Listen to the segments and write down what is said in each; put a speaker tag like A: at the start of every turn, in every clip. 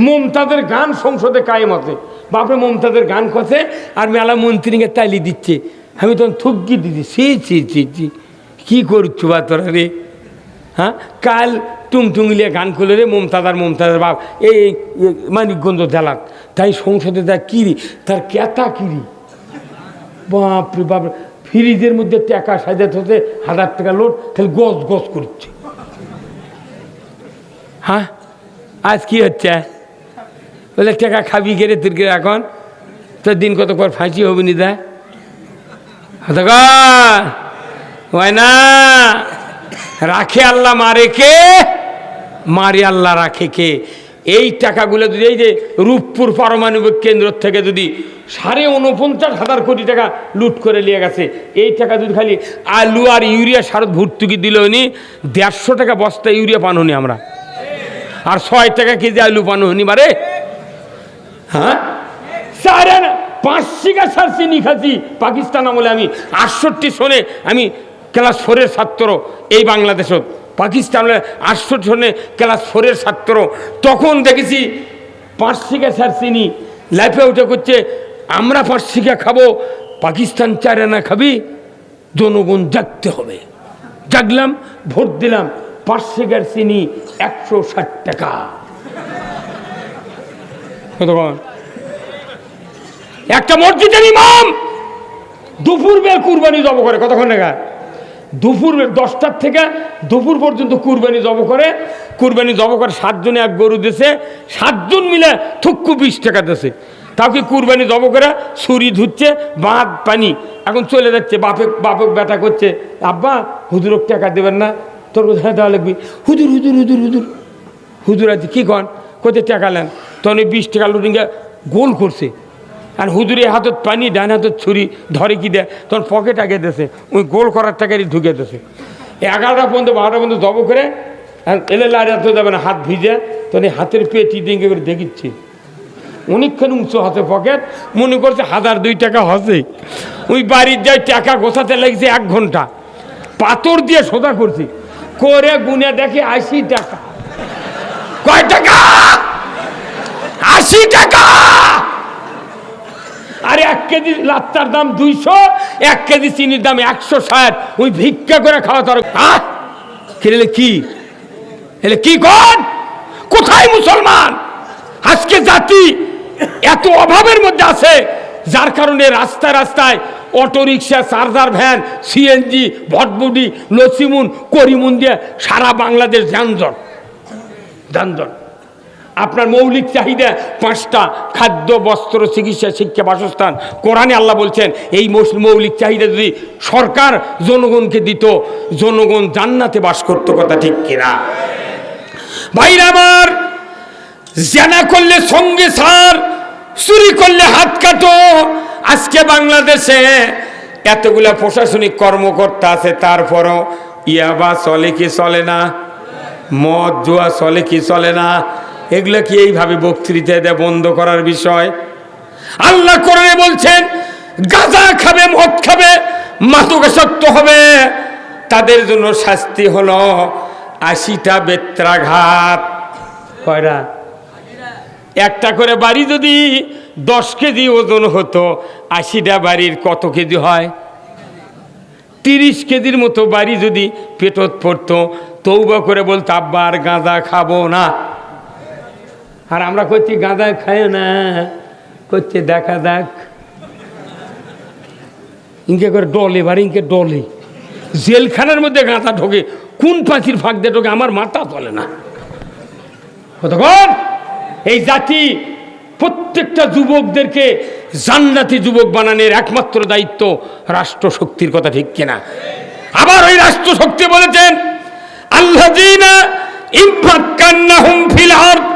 A: মমতাদের গান সংসদে কায়েম আছে। বাপরে, মমতাদের গান কছে আর মেলা মন্ত্রীকে তালি দিচ্ছে। আমি তখন থুকি দিচ্ছি সি ছি ছি ছি। কী করছ বা তোরা রে? হ্যাঁ? কাল টুংটুংলিয়া গান করলে রে মমতাদার মমতাদার বাপ। এই মানিকগঞ্জ জেলাত তাই সংসদে তার কিরি তার কেতা কিরি বাপরে বাপ ফ্রিজের মধ্যে টাকা সাজাতে হতে হাজার টাকা লোড খালি গজ গজ করছে। হ্যাঁ? আজ কি হচ্ছে? বলে, টাকা খাবি গেরে তুই গেরে এখন? তোর দিন কত পর ফাঁসি হবে নি দা হয় না, রাখে আল্লাহ মারে কে? মারে আল্লাহ রাখে কে? এই টাকাগুলো যদি এই যে রূপপুর পারমাণবিক কেন্দ্র থেকে যদি সাড়ে উনপঞ্চাশ হাজার কোটি টাকা লুট করে নিয়ে গেছে, এই টাকা যদি খালি আলু আর ইউরিয়া সার ভর্তুকি দিল উনি, দেড়শো টাকা বস্তা ইউরিয়া পান হনি আমরা। আর ছয় টাকা কেজি আলু পান হনি মারে হ্যাঁ? না পাঁচ শিকা সার চিনি খাচ্ছি। পাকিস্তান আমলে আমি আটষট্টি সনে আমি ক্লাস ফোরের ছাত্র এই বাংলাদেশত। পাকিস্তানের আটষট্টি সনে ক্লাস ফোরের ছাত্র। তখন দেখেছি পাঁচ শিকা সার চিনি লাইফে উঠে করছে, আমরা পাঁচ শিকা খাব, পাকিস্তান চার আনা খাবি, জনগণ জাগতে হবে। জাগলাম, ভোট দিলাম পাঁচ শিকার চিনি একশো ষাট টাকা। একটা মসজিদের ইমাম দুপুর বের কুরবানি জব করে, কতক্ষণ টাকা দুপুর দশটার থেকে দুপুর পর্যন্ত কুরবানি জব করে, কুরবানি জব করে সাতজনে এক গরু দিছে, সাতজন মিলে থুক্কু বিশ টাকা দিছে। তাও কি কুরবানি জব করে ছুরি ধুচ্ছে, বাঁধ, পানি, এখন চলে যাচ্ছে, বাপে বাপক ব্যথা করছে। আব্বা হুজুরক টাকা দেবেন না। তোর কোথায় দেওয়া লাগবে হুজুর হুজুর হুজুর হুজুর। হুজুর আছে, কী কন? কোথায় টাকা তখন ওই বিশ টাকা লুটিংকে গোল করছে। আর হুজুরে হাতত পানি, ডান হাতত ছুরি, ধরে কি দেয়? তখন পকেট আগে দেছে ওই গোল করার টাকারই ঢুকে দেছে এগারোটা পর্যন্ত, বারোটা পর্যন্ত জব করে এলে লাড়ি হাতে যাবে না, হাত ভিজে তখন হাতের পেটি দিকে করে দেখিচ্ছি। অনেকক্ষণ উঁচু হাতে পকেট মনে করছে হাজার দুই টাকা হসে। ওই বাড়ির যাই টাকা গোছাতে লেগেছে এক ঘণ্টা। পাথর দিয়ে সোজা করছি। করে গুনে দেখে আশি টাকা। কয় টাকা? আশি টাকা। আর এক কেজি লাত্তার দাম দুইশো, এক কেজি চিনির দাম একশো ষাট। ওই ভিক্ষা করে খাওয়া তোর খেলে কি এলে কি? কর? কোথায় মুসলমান? আজকে জাতি এত অভাবের মধ্যে আছে, যার কারণে রাস্তায় রাস্তায় রিক্সা চার্জার ভ্যান সিএনজি ভটবুডি লসিমুন, করিমুন দিয়ে সারা বাংলাদেশ যানজট। যানজট। আপনার মৌলিক চাহিদা পাঁচটা, খাদ্য, বস্ত্র, চিকিৎসা, শিক্ষা, বাসস্থান। কোরআনে আল্লাহ বলছেন, এই মৌলিক চাহিদা যদি সরকার জনগণকে দিত, জনগণ জান্নাতে বাস করতো কথা ঠিক কিনা? ভাইরা আমার, জেনা করলে সঙ্গে সার, চুরি করলে হাত কাটো। আজকে বাংলাদেশে এতগুলা প্রশাসনিক কর্মকর্তা আছে, তারপরও ইয়াবা চলে কি চলে না? মদ জুয়া চলে কি চলে না? এগুলো কি এইভাবে বক্তৃতা দেয় বন্ধ করার বিষয়? আল্লাহ করে বলছেন, গাঁজা খাবে, মদ খাবে মাদকাসক্ত হবে। তাদের জন্য শাস্তি হলো আশিটা বেত্রাঘাত। কয়রা একটা করে বাড়ি যদি দশ কেজি ওজন হতো, আশিটা বাড়ির কত কেজি হয়? তিরিশ কেজির মতো বাড়ি যদি পেটত পড়তো তৌবা করে বলতো, আব্বা, আর গাঁজা খাব না। আর আমরা করছি গাঁদা খায় না, করছে দেখা দেখ ইনকে করে ডলে বাড়ি ইনকে ডলে। জেলখানার মধ্যে গাঁদা ঢোকে, কোন পাখির ফাঁক দিয়ে ঢোকে, আমার মাথা চলে না। কতক্ষণ? এই জাতি প্রত্যেকটা যুবকদেরকে জান্নাতি যুবক বানানোর একমাত্র দায়িত্ব রাষ্ট্র শক্তির কথা, ঠিক কিনা? আবার ওই রাষ্ট্র শক্তি বলেছেন আল্লাহ ইম্পাক্কান্নাহুম ফিল আরদ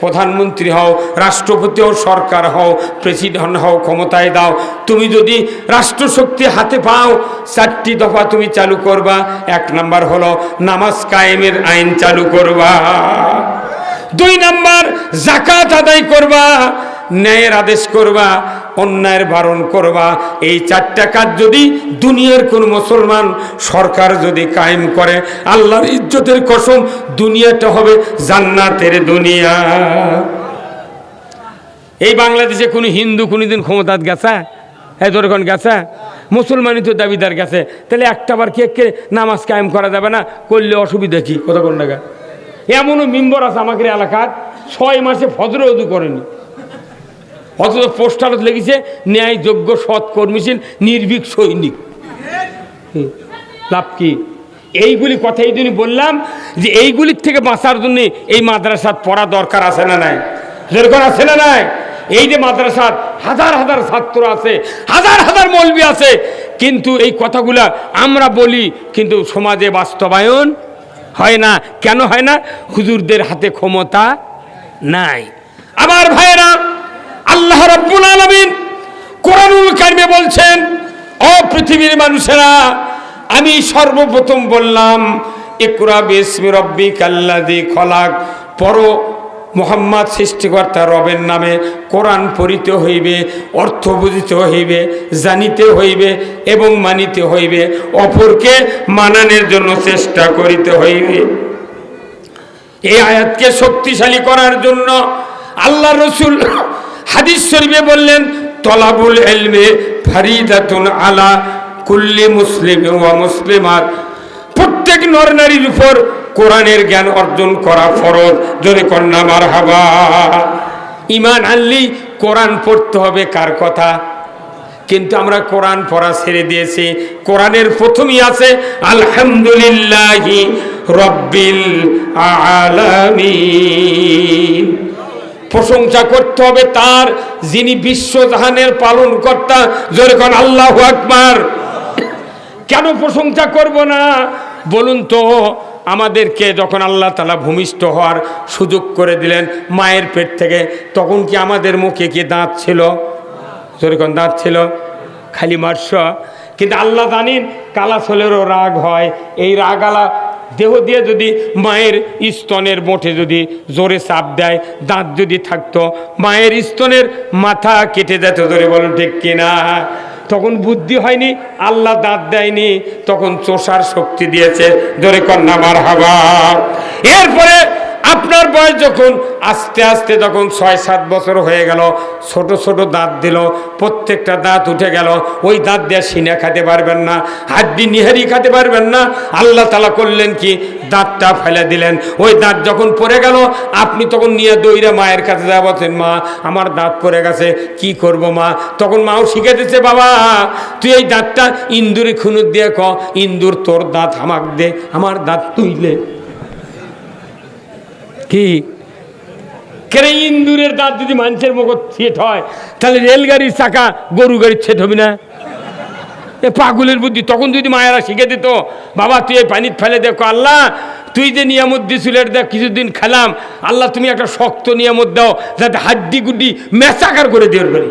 A: প্রধানমন্ত্রী হও, রাষ্ট্রপতি হও, সরকার হও, প্রেসিডেন্ট হও, ক্ষমতায় দাও। তুমি যদি রাষ্ট্রশক্তি হাতে পাও, চারটি দফা তুমি চালু করবা। এক নাম্বার হলো নামাজ কায়েমের আইন চালু করবা। দুই নাম্বার জাকাত আদায় করবা। ন্যায়ের আদেশ করবা, অন্যায়ের বারণ করবা। এই চারটা কাজ যদি দুনিয়ার কোন মুসলমান সরকার যদি কায়েম করে, আল্লাহর ইজ্জতের কসম, দুনিয়াটা হবে জান্নাতের দুনিয়া। এই বাংলাদেশে কোনো হিন্দু কোনোদিন ক্ষমতাত গেছে? হ্যাঁ যখন গেছে? মুসলমানই তো দাবিদার গেছে। তাহলে একটা বার কে কে নামাজ কায়েম করা যাবে না? করলে অসুবিধা কি? কত কোন টাকা এমনও মেম্বর আছে আমাদের এলাকার, ছয় মাসে ফজর উদু করেনি। অথচ পোস্টারত লেগেছে, ন্যায়যোগ্য সৎ কর্মীশীল, নির্ভীক সৈনিক। লাভ কি? এইগুলি কথা এই জন্য বললাম যে এইগুলির থেকে বাঁচার জন্য এই মাদ্রাসাত পড়া দরকার আছে না নাই? দরকার আছে না নাই? এই যে মাদ্রাসাত হাজার হাজার ছাত্র আছে, হাজার হাজার মলবি আছে, কিন্তু এই কথাগুলা আমরা বলি, কিন্তু সমাজে বাস্তবায়ন হয় না। কেন হয় না? হুজুরদের হাতে ক্ষমতা নাই। আবার ভাইয়েরা আল্লাহ রাব্বুল আলামিন কোরআনুল কারিমে বলছেন, ও পৃথিবীর মানুষেরা, আমি সর্বপ্রথম বললাম, ইকরা বিসমি রব্বিকাল্লাযী খলাক। পর মোহাম্মদ সৃষ্টিকর্তা রবের নামে কোরআন পড়িতে হইবে, অর্থ বুঝিতে হইবে, জানিতে হইবে এবং মানিতে হইবে, অপরকে মানানোর জন্য চেষ্টা করিতে হইবে। এই আয়াতকে শক্তিশালী করার জন্য আল্লাহ রসুল হাদিস শরীফে বললেন, তলাবুল এলমে ফারিদাতুন আলা কুল্লি মুসলিম ওয়া মুসলিমাত। প্রত্যেক নর নারীর উপর কোরআনের জ্ঞান অর্জন করা ফরজ। যদি কন্যা মার হাবা ইমান আনলি কোরআন পড়তে হবে কার কথা? কিন্তু আমরা কোরআন পড়া ছেড়ে দিয়েছি। কোরআনের প্রথমই আছে, আলহামদুলিল্লাহি রব্বিল আলামিন। প্রশংসা করতে হবে তার, যিনি বিশ্বজাহানের পালন কর্তা যেরকম আল্লাহ আকবার। কেন প্রশংসা করব না? বলুন তো, আমাদেরকে যখন আল্লাহ তালা ভূমিষ্ঠ হওয়ার সুযোগ করে দিলেন মায়ের পেট থেকে, তখন কি আমাদের মুখে কি দাঁত ছিল? যেরকম দাঁত ছিল? খালি মার্স কিন্তু আল্লাহ জানেন কালাছলেরও রাগ হয়। এই রাগ আলা দেহ দিয়ে যদি মায়ের স্তনের মোটে যদি জোরে চাপ দেয়, দাঁত যদি থাকতো, মায়ের স্তনের মাথা কেটে যেত ধরে, বলুন ঠিক কিনা? তখন বুদ্ধি হয়নি, আল্লাহ দাঁত দেয়নি, তখন চোষার শক্তি দিয়েছে জোরে কন্যা মার হাবা এরপরে আপনার বয়স যখন আস্তে আস্তে যখন ছয় সাত বছর হয়ে গেল, ছোট ছোট দাঁত দিল, প্রত্যেকটা দাঁত উঠে গেল, ওই দাঁত দিয়ে সিনা খেতে পারবেন না, হাড্ডি নিহারি খেতে পারবেন না। আল্লাহ তালা করলেন কি? দাঁতটা ফেলে দিলেন। ওই দাঁত যখন পড়ে গেল, আপনি তখন নিয়ে দইরা মায়ের কাছে যা বলছেন, মা, আমার দাঁত পড়ে গেছে, কি করব মা? তখন মাও শিখে দিচ্ছে বাবা, তুই এই দাঁতটা ইন্দুরে খুনুর দিয়ে ক, ইন্দুর তোর দাঁত আমাক দে, আমার দাঁত তুইলে কি? কেন ইন্দুরের দাঁত যদি মানুষের মুখ ছেট হয়, তাহলে রেলগাড়ির চাকা, গরু গাড়ির ছেট হবে না? এ পাগুলের বুদ্ধি, তখন যদি মায়েরা শিখে দিত, বাবা, তুই এই পানিত ফেলে দেখো আল্লাহ, তুই যে নিয়ামত দিছিল, এটা দেখ, কিছুদিন খেলাম। আল্লাহ, তুমি একটা শক্ত নিয়ামত দাও, যাতে হাড্ডি গুড্ডি মেচাকার করে দেওয়ার পারি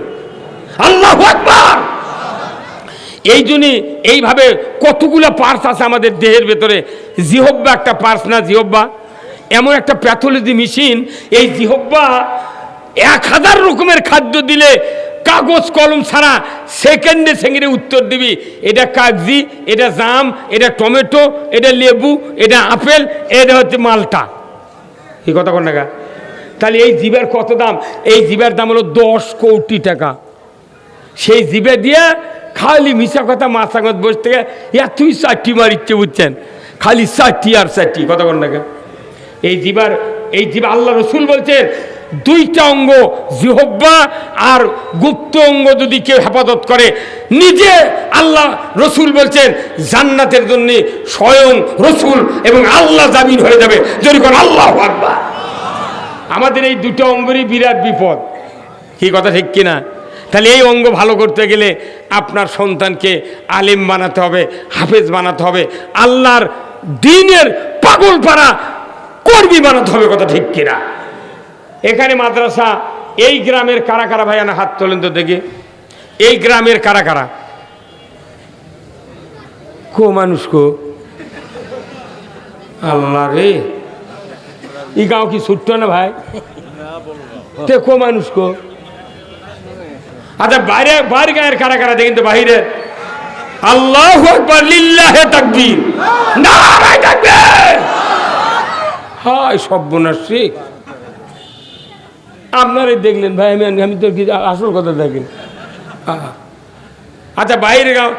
A: আল্লাহ এই জন্যে এইভাবে কতগুলো পার্স আছে আমাদের দেহের ভেতরে। জিহব্বা একটা পার্স না জিহব্বা এমন একটা প্যাথোলজি মেশিন এই জিহব্বা এক হাজার রকমের খাদ্য দিলে কাগজ কলম ছাড়া সেকেন্ডে সেকেন্ডে উত্তর দিবি। এটা কাগজি, এটা জাম, এটা টমেটো, এটা লেবু, এটা আপেল, এটা হচ্ছে মালটা। এই কথা কোন টাকা তাহলে এই জিবের কত দাম? এই জিবের দাম হলো দশ কোটি টাকা। সেই জিবে দিয়ে খালি মিশা কথা মাছাগত বসে থেকে এতই চারটি মারিচ্ছে বুঝছেন। খালি চারটি আর চারটি কথা কোন টাকা এই জিবার, এই জিবা আল্লাহ রসুল বলছেন, দুইটা অঙ্গ জিহব্বা আর গুপ্ত অঙ্গ যদি কেউ হেফাজত করে, নিজে আল্লাহ রসুল বলছেন, জান্নাতের জন্য স্বয়ং রসুল এবং আল্লাহ জামিন হয়ে যাবে। যদি কোন আল্লাহ আমাদের এই দুটো অঙ্গরই বিরাট বিপদ। কি কথা ঠিক কিনা? তাহলে এই অঙ্গ ভালো করতে গেলে আপনার সন্তানকে আলেম বানাতে হবে, হাফেজ বানাতে হবে। আল্লাহর দিনের পাগল পাড়া কর্মী বানাতে হবে কথা ঠিক কিনা? এখানে মাদ্রাসা, এই গ্রামের কারা কারা ভাই আনা হাত তোলেন তো দেখি। এই গ্রামের কারা কারা? কো মানুষ কো? আল্লাহ রে। ই গাঁও কি ছুটতো না ভাই? তে কো মানুষ কো? আচ্ছা বাইরে বাইরে গায়ের কারা কারা দেখেন তো বাহিরে? আল্লাহ আকবার, লিল্লাহে তাকবীর। নারায়ে তাকবীর! হায় সর্বনাশী আপনারাই দেখলেন ভাই, আমি আমি তো কি আসল কথা দেখেন। আচ্ছা বাইরে গাও।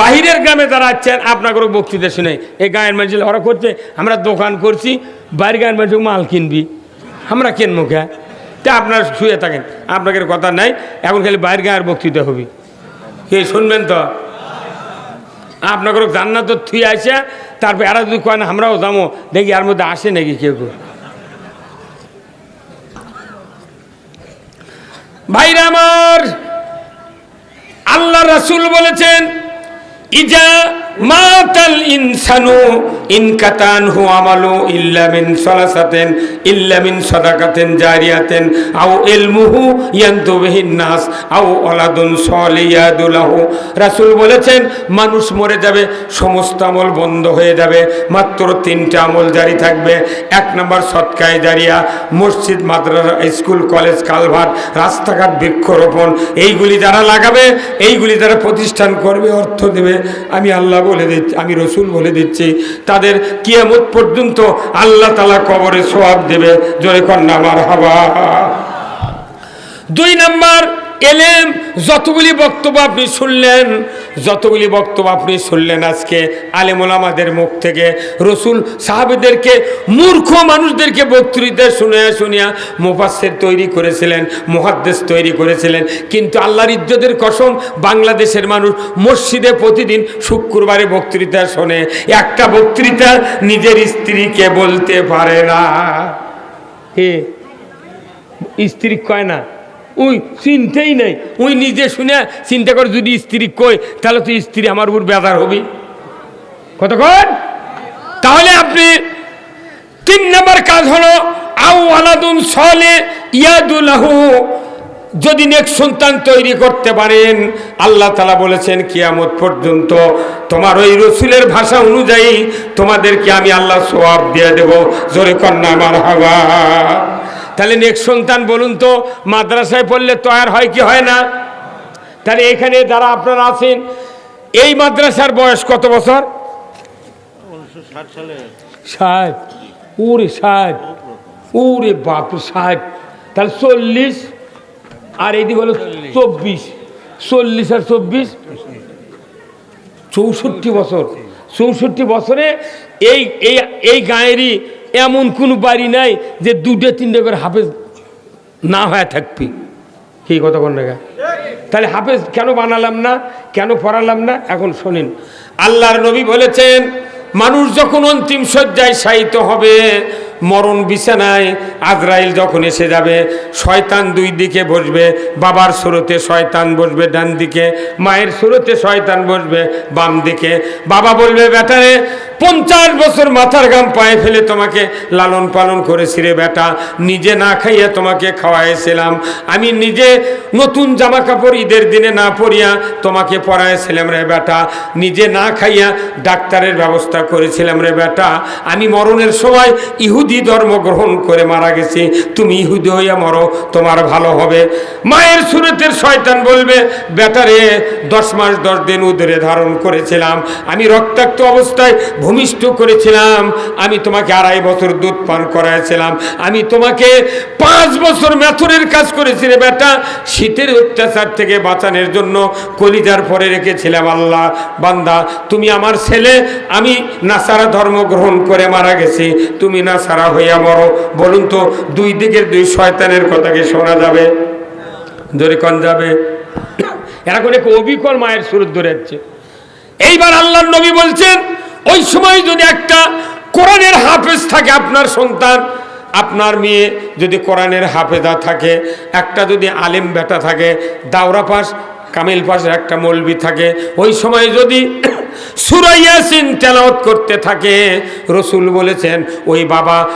A: বাহিরের গ্রামে যারা আছেন আপনাকে বক্তৃতা শুনে। এই গায়ের মানুষ ওরা করছে, আমরা দোকান করছি, বাইরের গায়ের মানুষ মাল কিনবি। আমরা কিনবো কে? তা আপনারা শুয়ে থাকেন। আপনাকে কথা নাই, এখন খালি বাইরের গায়ের বক্তৃতা হবে। কে শুনবেন তো? আপনাকে জান্নাত তো থুই আসে তারপর এরা যদি কয় না, আমরাও যাব দেখি এর মধ্যে আসে নাকি কেউ কেউ। ভাইরা আমার, আল্লাহ রাসুল বলেছেন, ইজা মাতাল ইনসানু ইনকাতান সালাসাতেন রাসূল বলেছেন, মানুষ মরে যাবে, সমস্ত আমল বন্ধ হয়ে যাবে, মাত্র তিনটা আমল জারি থাকবে। এক নম্বর সৎকায় জারিয়া, মসজিদ, মাদ্রাসা, স্কুল, কলেজ কালভার্ট রাস্তাঘাট, বৃক্ষরোপণ, এইগুলি যারা লাগাবে, এইগুলি যারা প্রতিষ্ঠান করবে, অর্থ দেবে। আমি আল্লাহ বলে দিচ্ছি, আমি রসুল বলে দিচ্ছি, তাদের কিয়ামত পর্যন্ত আল্লাহ তালা কবরে সোয়াব দেবে। জোরে কন্যা, আমার হাবা। দুই নাম্বার, এলেম, যতগুলি বক্তব্য আপনি শুনলেন যতগুলি বক্তব্য আপনি শুনলেন আজকে, আলেমুল আমাদের মুখ থেকে, রসুল সাহাবেদেরকে, মূর্খ মানুষদেরকে বক্তৃতা শুনিয়া শুনিয়া মুফাসের তৈরি করেছিলেন, মুহাদ্দেস তৈরি করেছিলেন। কিন্তু আল্লাহর ইজ্জতের কসম, বাংলাদেশের মানুষ মসজিদে প্রতিদিন শুক্রবারে বক্তৃতা শোনে। একটা বক্তৃতা নিজের স্ত্রীকে বলতে পারে না। স্ত্রী কয় না? ওই চিনতেই নেই। ওই নিজে শুনে চিন্তা করে যদি স্ত্রী কই তাহলে তো স্ত্রী আমার উপর বেদার হবি। কতক্ষণ তাহলে আপনি তিন নম্বর কাজ হলো আউ আলাদুন সলে ইয়াদুল্লাহু যদি নেক সন্তান তৈরি করতে পারেন, আল্লাহ তালা বলেছেন, কিয়ামত পর্যন্ত তোমার ওই রসুলের ভাষা অনুযায়ী তোমাদেরকে আমি আল্লাহ সোয়াব দিয়ে দেব। জোরে কন্যা আমার হাওয়া তাহলে নেক্সট সন্তান বলুন তো মাদ্রাসায় পড়লে তৈয়ার হয় কি হয় না? তাহলে এখানে যারা আপনারা আছেন এই মাদ্রাসার বয়স কত বছর? ষাট। ওরে ষাট। ওরে বাপ ষাট। তাহলে চল্লিশ আর এইদিক হলো চব্বিশ। চল্লিশ আর চব্বিশ? চৌষট্টি বছর। চৌষট্টি বছরে এই এই এই গাঁয়েরই এমন কোনো বাড়ি নাই যে দুটো তিনটে করে হাফেজ না হয়ে থাকবে। কি কথা কোন? তাহলে হাফেজ কেন বানালাম না? কেন পড়ালাম না? এখন শোনেন, আল্লাহর নবী বলেছেন, মানুষ যখন অন্তিম শয্যায় শায়িত হবে মরণ বিছানায় আজরাইল যখন এসে যাবে, শয়তান দুই দিকে বসবে, বাবার স্রোতে শয়তান বসবে, ডান দিকে, মায়ের স্রোতে শয়তান বসবে, বাম দিকে। বাবা বলবে বেটারে পঞ্চাশ বছর মাথার গাম পায়ে ফেলে তোমাকে লালন পালন করেছি রে বেটা। নিজে না খাইয়া তোমাকে খাওয়াইছিলাম। আমি নিজে নতুন জামা কাপড় ঈদের দিনে না পরিয়া তোমাকে পরাইছিলাম রে বেটা। নিজে না খাইয়া ডাক্তারের ব্যবস্থা করেছিলাম রে বেটা। আমি মরণের সময় ইহুদি ধর্ম গ্রহণ করে মারা গেছি। তুমি ইহুদি হইয়া মরো, তোমার ভালো হবে। মায়ের সুরতের শয়তান বলবে, বেটারে, দশ মাস দশ দিন উদরে ধারণ করেছিলাম। আমি রক্তাক্ত অবস্থায় ভূমিষ্ঠ করেছিলাম। আমি তোমাকে আড়াই বছর দুধ পান করাইছিলাম। আমি তোমাকে পাঁচ বছর মেথরের কাজ করেছি রে বেটা। শীতের অত্যাচার থেকে বাঁচানোর জন্য কলিজার পরে রেখেছিলাম আল্লাহ। বান্দা, তুমি আমার ছেলে, আমি নাসারা ধর্ম গ্রহণ করে মারা গেছি। তুমি নাসারা হইয়া মরো। বলুন তো, দুই দিকের দুই শয়তানের কথা কি শোনা যাবে? ধরে কন যাবে? এরকম এক অবিকল মায়ের সুরত ধরে যাচ্ছে এইবার আল্লাহ নবী বলছেন, ওই সময় যদি একটা কোরআনের হাফেজ থাকে আপনার সন্তান, আপনার মেয়ে যদি কোরআনের হাফেজা থাকে, একটা যদি আলেম বেটা থাকে, দাওরা পাস কামিল পাশে একটা মলবি থাকে, ওই সময় যদি সুরাইয়াসিন তেলাওয়াত করতে থাকে। রসুল বলেছেন, ওই বাবা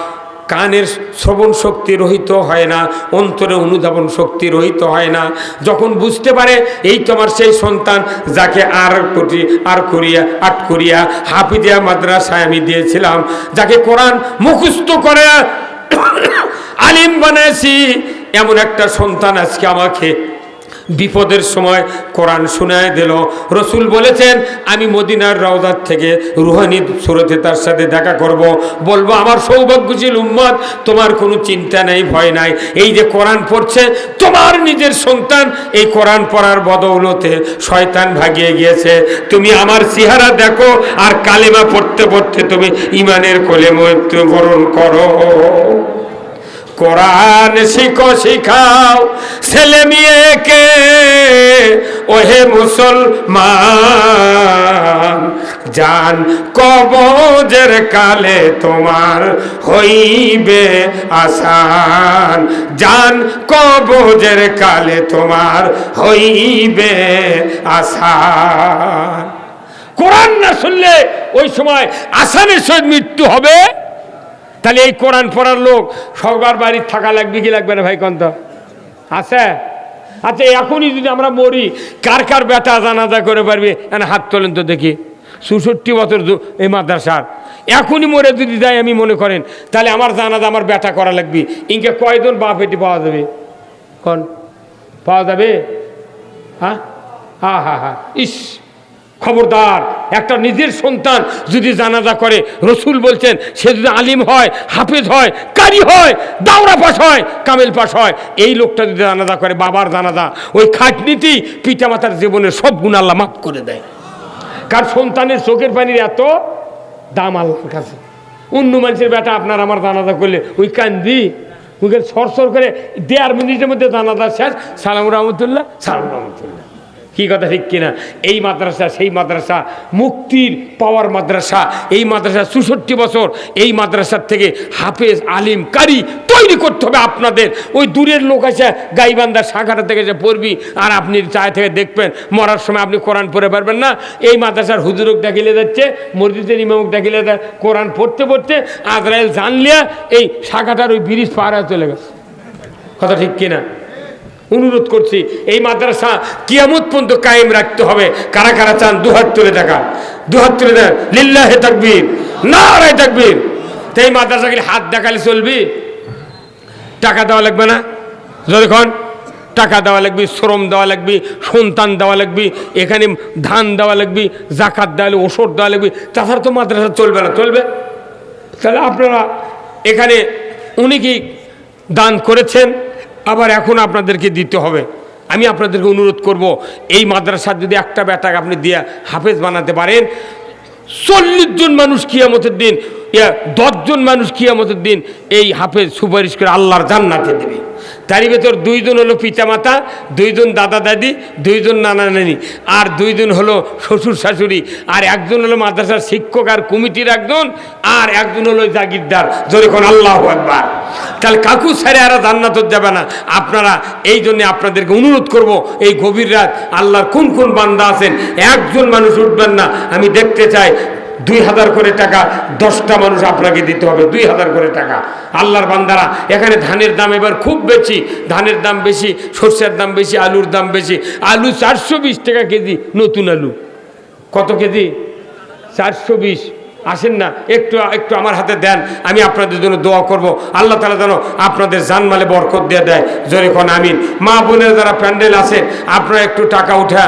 A: কানের শ্রবণ শক্তি রহিত হয় না, অন্তরে অনুধাবন শক্তি রহিত হয় না। যখন বুঝতে পারে, এই তোমার সেই সন্তান, যাকে আর কোটি আর করিয়া, আট করিয়া হাফিদিয়া মাদ্রাসায় আমি দিয়েছিলাম, যাকে কোরআন মুখস্থ করে আলিম বানাইছি, এমন একটা সন্তান আজকে আমাকে বিপদের সময় কোরআন শুনায় দিল। রসুল বলেছেন, আমি মদিনার রওদার থেকে রুহানি সুরতে তার সাথে দেখা করব। বলব, আমার সৌভাগ্যশীল উম্মত, তোমার কোনো চিন্তা নেই, ভয় নাই। এই যে কোরআন পড়ছে, তোমার নিজের সন্তান, এই কোরআন পড়ার বদৌলতে শয়তান ভাগিয়ে গিয়েছে। তুমি আমার চেহারা দেখো আর কালেমা পড়তে পড়তে তুমি ইমানের কোলে মৃত্যুবরণ করো। কোরআন শিখো, শিখাও। ছেলে মেয়েকে, ওহে মুসলমান, জান কবজের কালে তোমার হইবে আসান। জান কবজের কালে তোমার হইবে আসান। কোরআন না শুনলে ওই সময় আসানের সহিত মৃত্যু হবে? তাহলে এই কোরআন পড়ার লোক সবার বাড়ির থাকা লাগবে, কি লাগবে না ভাই কন্ত? আছে? আচ্ছা এখনই যদি আমরা মরি, কার কার বেটা জানাজা করে পারবে? এনে হাত তোলেন তো দেখি। চৌষট্টি বছর এই মাদ্রাসার। এখনই মরে যদি যাই আমি মনে করেন, তাহলে আমার জানাজা, আমার বেটা করা লাগবে। ইনকে কয়জন বাপ এটি পাওয়া যাবে? কোন? পাওয়া যাবে? হ্যাঁ? হা হা হা। ইস! খবরদার। একটা নিজের সন্তান যদি জানাজা করে, রসুল বলছেন, সে যদি আলিম হয়, হাফেজ হয়, কারি হয়, দাওরা পাশ হয়, কামেল পাশ হয়, এই লোকটা যদি জানাজা করে, বাবার জানাজা, ওই খাটনিতেই পিতামাতার জীবনের সব গুণ আল্লাহ মাফ করে দেয়। কার সন্তানের চোখের পানির এত দাম আল্লাহর কাছে। অন্য মানুষের বেটা, আপনার আমার জানাজা করলে, ওই কান্দি ওকে সরসর করে দেড় মিনিটের মধ্যে জানাজা শেষ। সালাম রহমতুল্লাহ সালাম রহমতুল্লাহ। কি কথা ঠিক কিনা? এই মাদ্রাসা, সেই মাদ্রাসা, মুক্তির পাওয়ার মাদ্রাসা, এই মাদ্রাসা চৌষট্টি বছর, এই মাদ্রাসার থেকে হাফেজ, আলিম, কারি তৈরি করতে হবে আপনাদের। ওই দূরের লোক আছে গাইবান্ধার শাখাটা থেকে যে পড়বি, আর আপনি চায় থেকে দেখবেন, মরার সময় আপনি কোরআন পড়ে পারবেন না। এই মাদ্রাসার হুজুরক ডাকিলে যাচ্ছে, মসজিদের ইমামক ডাকিলে কোরআন পড়তে পড়তে আজরায়েল জানলিয়া এই শাখাটার ওই ব্রিজ পার হয়ে চলে গেছে। কথা ঠিক কিনা? অনুরোধ করছি, এই মাদ্রাসা কিয়ামত পর্যন্ত কায়েম রাখতে হবে। কারা কারা চান, দুহাত তুলে দেখা। দুহাত তুলে দেন। লিল্লাহে তাকবীর না রায় তাকবীর। তো এই মাদ্রাসাকে হাত দেখালে চলবি? টাকা দেওয়া লাগবে না? যতক্ষণ টাকা দেওয়া লাগবে, শ্রম দেওয়া লাগবে, সন্তান দেওয়া লাগবে, এখানে ধান দেওয়া লাগবে, জাকাত দেওয়া লাগবে, ওষুধ দেওয়া লাগবে, তাছাড়া তো মাদ্রাসা চলবে না। চলবে? তাহলে আপনারা এখানে উনি কি দান করেছেন? আবার এখন আপনাদেরকে দিতে হবে। আমি আপনাদেরকে অনুরোধ করব, এই মাদ্রাসার যদি একটা ব্যাটাক আপনি দিয়ে হাফেজ বানাতে পারেন, চল্লিশ জন মানুষ কিয়ামতের দিন দশজন মানুষ কিয়ামতের দিন এই হাফেজ সুপারিশ করে আল্লাহর জান্নাতে দেবে। তারই ভেতর দুইজন হলো পিতামাতা, দুইজন দাদা দাদি, দুইজন নানা নানি। আর দুইজন হলো শ্বশুর শাশুড়ি। আর একজন হলো মাদ্রাসার শিক্ষক আর কমিটির একজন, আর একজন হলো জাগিরদার। যখন আল্লাহ একবার তাহলে কাকু ছেড়ে আর জান্নাত যাবে না। আপনারা এই জন্য আপনাদেরকে অনুরোধ করব, এই গভীর রাত আল্লাহর কোন কোন বান্দা আছেন, একজন মানুষ উঠবেন না। আমি দেখতে চাই দুই হাজার করে টাকা দশটা মানুষ আপনাকে দিতে হবে, দুই হাজার করে টাকা। আল্লাহর বান্দারা, এখানে ধানের দাম এবার খুব বেশি, ধানের দাম বেশি, সর্ষের দাম বেশি, আলুর দাম বেশি। আলু চারশো বিশ টাকা কেজি, নতুন আলু। কত কেজি? চারশো বিশ। আসেন না, একটু একটু আমার হাতে দেন, আমি আপনাদের জন্য দোয়া করব। আল্লাহ তালা যেন আপনাদের জানমালে বরকত দিয়ে দেয়। জোরে কোন আমিন। মা বোনের যারা প্যান্ডেল আছেন আপনারা একটু টাকা উঠা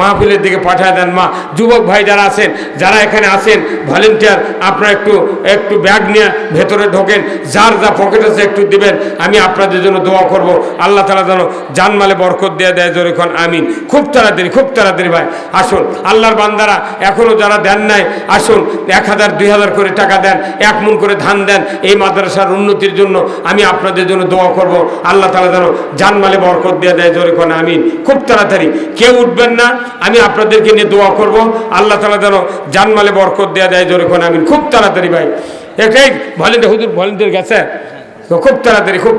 A: মাহফিলের দিকে পাঠিয়ে দেন, মা। যুবক ভাই যারা আছেন, যারা এখানে আছেন, ভলেন্টিয়ার, আপনারা একটু একটু ব্যাগ নিয়ে ভেতরে ঢোকেন, যার যা পকেট আছে একটু দিবেন, আমি আপনাদের জন্য দোয়া করব। আল্লাহ তালা যেন জানমালে বরকত দিয়ে দেয়, জোরে কোন আমিন। খুব তাড়াতাড়ি খুব তাড়াতাড়ি ভাই, আসুন। আল্লাহর বান্দারা এখনও যারা দেন নাই, আসুন, এক হাজার, দুই হাজার করে টাকা দেন, এক মন করে ধান দেন, এই মাদ্রাসার উন্নতির জন্য আমি আপনাদের জন্য দোয়া করব। আল্লাহ তালা যেন জানমালে বরকত দিয়ে দেয় জোরে কোন, আমিন। খুব তাড়াতাড়ি, কেউ উঠবেন না, আমি আপনাদেরকে নিয়ে দোয়া করব। আল্লাহ তালা যেন জানমালে বরকত দেওয়া দেয় জোরে কোন, আমিন। খুব তাড়াতাড়ি ভাই। এটাই ভলেন্টিয়ার হুজুর ভলেন্টিয়ার গেছে? খুব তাড়াতাড়ি, খুব